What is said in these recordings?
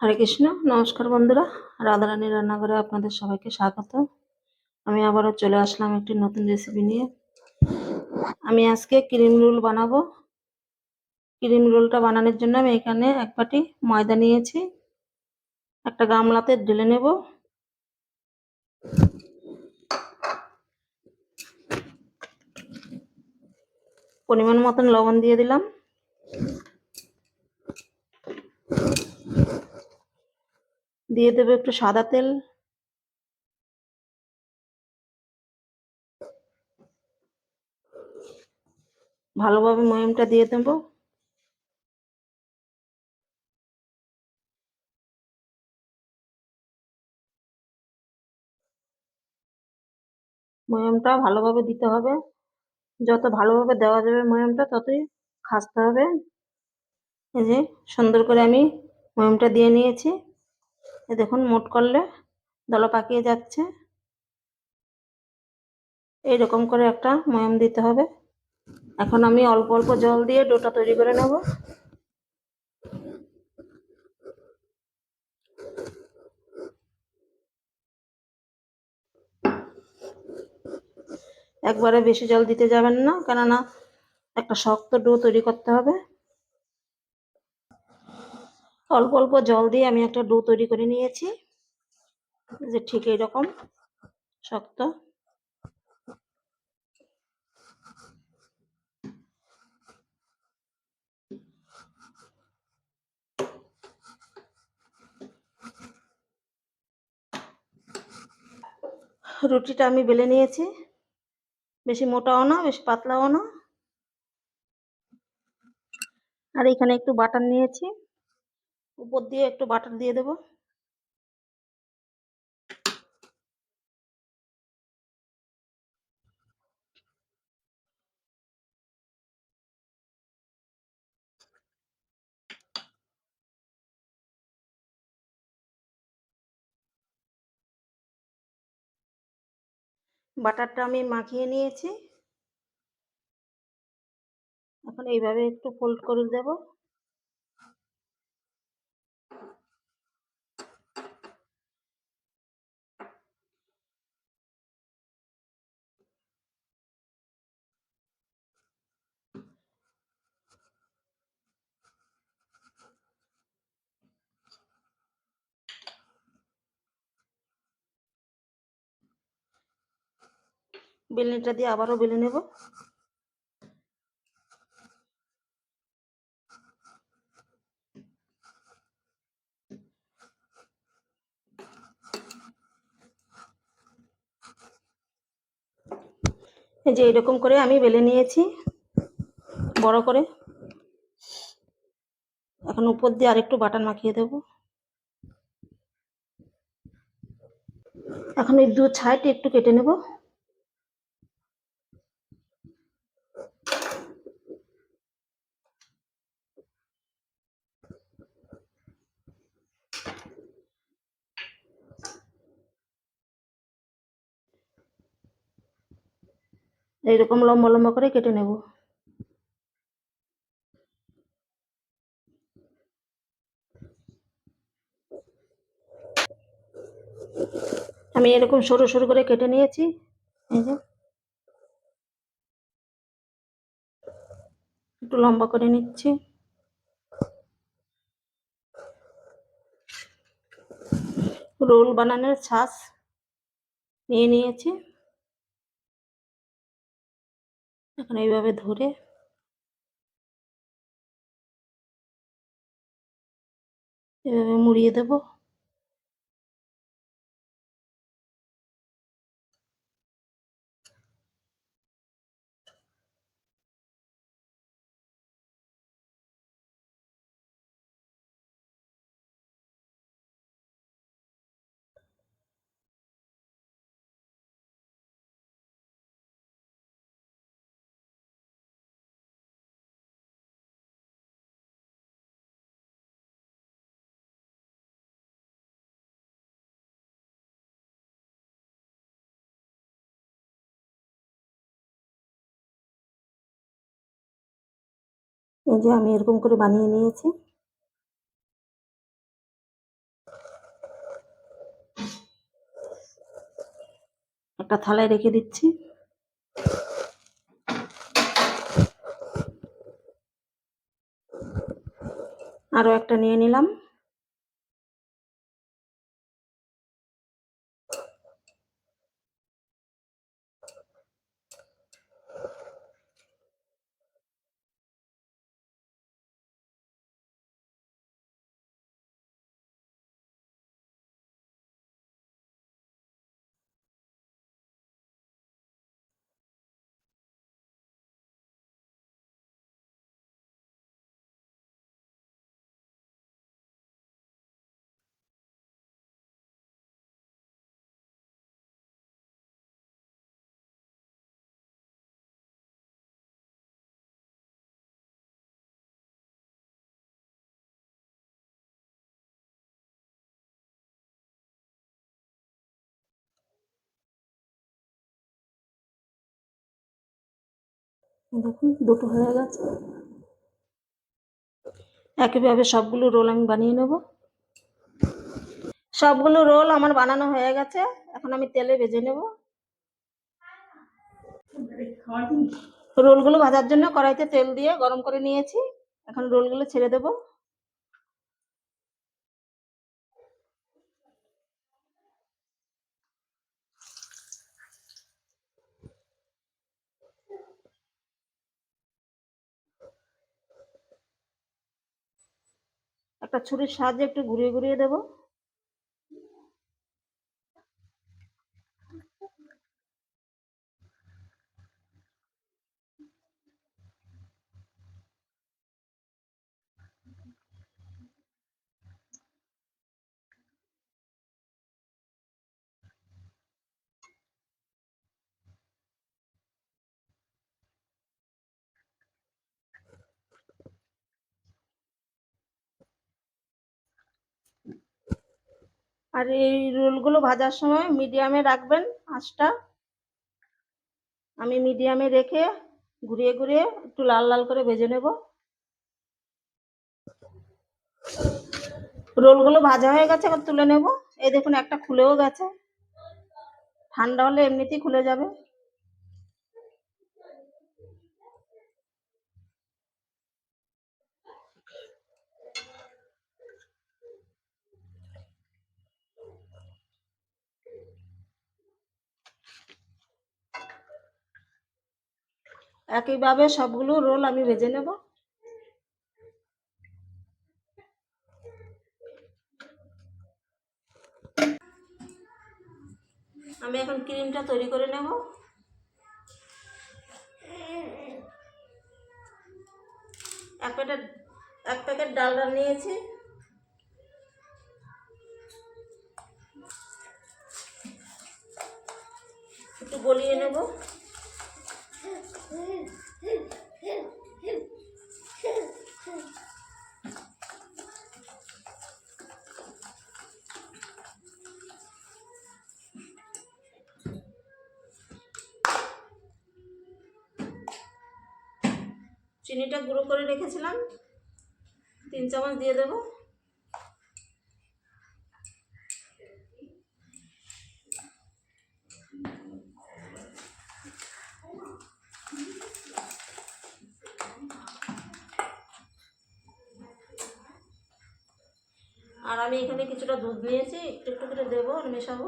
হরে কৃষ্ণ, নমস্কার বন্ধুরা। রাধারানী রান্নাঘরে আপনাদের সবাইকে স্বাগত। আমি আবারও চলে আসলাম একটি নতুন রেসিপি নিয়ে। আমি আজকে ক্রিম রোল বানাবো। ক্রিম রোলটা বানানোর জন্য আমি এখানে এক বাটি ময়দা নিয়েছি। একটা গামলাতে ঢেলে নেব। পরিমাণ মতন লবণ দিয়ে দিলাম। দিয়ে দেবো একটু সাদা তেল? ভালোভাবে ময়মটা দিয়ে দেবো। ময়মটা ভালোভাবে দিতে হবে। যত ভালোভাবে দেওয়া যাবে ময়মটা, ততই খাসতে হবে। এই যে সুন্দর করে আমি ময়মটা দিয়ে নিয়েছি। দেখুন, মোট করলে দলা পাকিয়ে যাচ্ছে। এইরকম করে একটা ময়াম দিতে হবে। এখন আমি অল্প অল্প জল দিয়ে ডোটা তৈরি করে নেব। একবারে বেশি জল দিতে যাবেন না, কেননা একটা শক্ত ডো তৈরি করতে হবে। অল্প অল্প জল দিয়ে আমি একটা ডো তৈরি করে নিয়েছি। যে ঠিক এইরকম শক্ত। রুটিটা আমি বেলে নিয়েছি। বেশি মোটাও না, বেশি পাতলাও না। আর এখানে একটু বাটার নিয়েছি। উপর দিয়ে একটু বাটার দিয়ে দেবো। বাটারটা আমি মাখিয়ে নিয়েছি। এখন এইভাবে একটু ফোল্ড করে দেব। বেলনিটা দিয়ে আবারও বেলে নেব। এই যে এরকম করে আমি বেলে নিয়েছি, বড় করে। এখন উপর দিয়ে আরেকটু বাটার মাখিয়ে দেব। এখন এই দু ছাইটি একটু কেটে নেব। এইরকম লম্বা লম্বা করে কেটে নেব। আমি এরকম সরু সরু করে কেটে নিয়েছি, এই যে। একটু লম্বা করে নিচ্ছি। রোল বানানোর ছাঁচ নিয়ে নিয়েছি। এখন এইভাবে ধরে এভাবে মুড়িয়ে দেব। এই যে আমি এরকম করে বানিয়ে নিয়েছি। একটা থালায় রেখে দিচ্ছি। আরও একটা নিয়ে নিলাম। দেখুন, দুটো হয়ে গেছে। একইভাবে সবগুলো রোল আমি বানিয়ে নেব। সবগুলো রোল আমার বানানো হয়ে গেছে। এখন আমি তেলে ভেজে নেব। রোলগুলো ভাজার জন্য কড়াইতে তেল দিয়ে গরম করে নিয়েছি। এখন রোলগুলো ছেড়ে দেব। একটা ছুরির সাহায্যে একটু ঘুরিয়ে ঘুরিয়ে দেবো। আর এই রোলগুলো ভাজার সময় মিডিয়ামে রাখবেন আঁচটা। আমি মিডিয়ামে রেখে ঘুরিয়ে ঘুরিয়ে একটু লাল লাল করে ভেজে নেব। রোলগুলো ভাজা হয়ে গেছে, এবার তুলে নেব। এই দেখুন, একটা খুলেও গেছে। ঠান্ডা হলে এমনিতেই খুলে যাবে। একইভাবে সবগুলো রোল আমি ভেজে নেব। আমি এখন ক্রিমটা তৈরি করে নেব। এক প্যাকেট এক প্যাকেট ডালডা নিয়েছি। একটু গলিয়ে নেব। চিনিটা গুঁড়ো করে রেখেছিলাম। তিন চামচ দিয়ে দেব। আর আমি এখানে কিছুটা দুধ নিয়েছি, একটু একটু করে দেবো আর মেশাবো।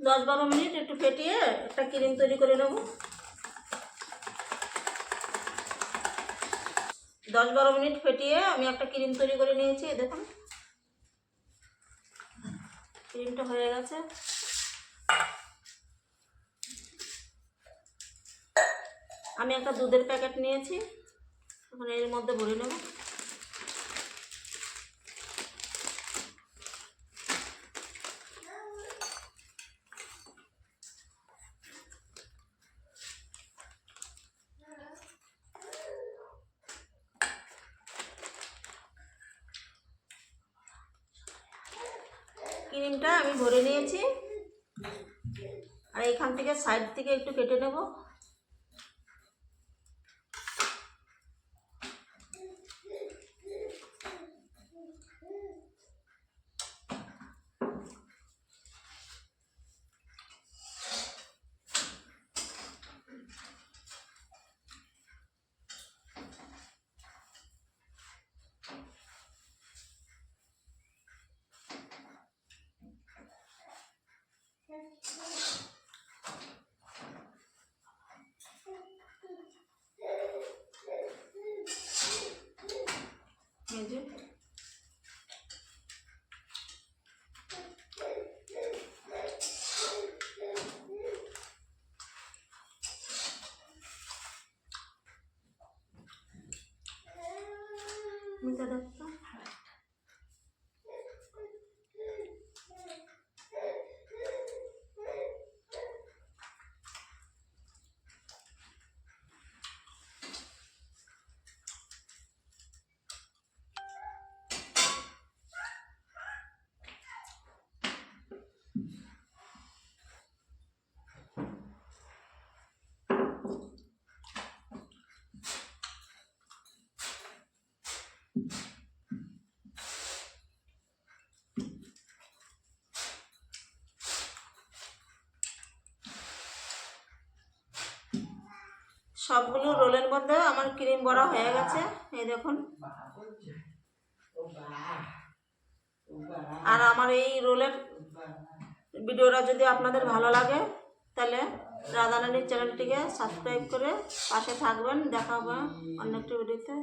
দশ বারো মিনিট একটু ফেটিয়ে একটা ক্রিম তৈরি করে নেব। দশ বারো মিনিট ফেটিয়ে আমি একটা ক্রিম তৈরি করে নিয়েছি দেখুন। ক্রিমটা হয়ে গেছে। আমি একটা দুধের প্যাকেট নিয়েছি, এখন এর মধ্যে ভরে নেব। ক্রিমটা আমি ভরে নিয়েছি। আর এখান থেকে সাইড থেকে একটু কেটে নেব এই যে মিটা দেখতো সবগুলো রোলের মধ্যে আমার ক্রিম বড়া হয়ে গেছে। এই দেখুন। আর আমার এই রোলের ভিডিওটা যদি আপনাদের ভালো লাগে, তাহলে রাধারানীর চ্যানেলটিকে সাবস্ক্রাইব করে পাশে থাকবেন। দেখা হবে অন্য একটি ভিডিওতে।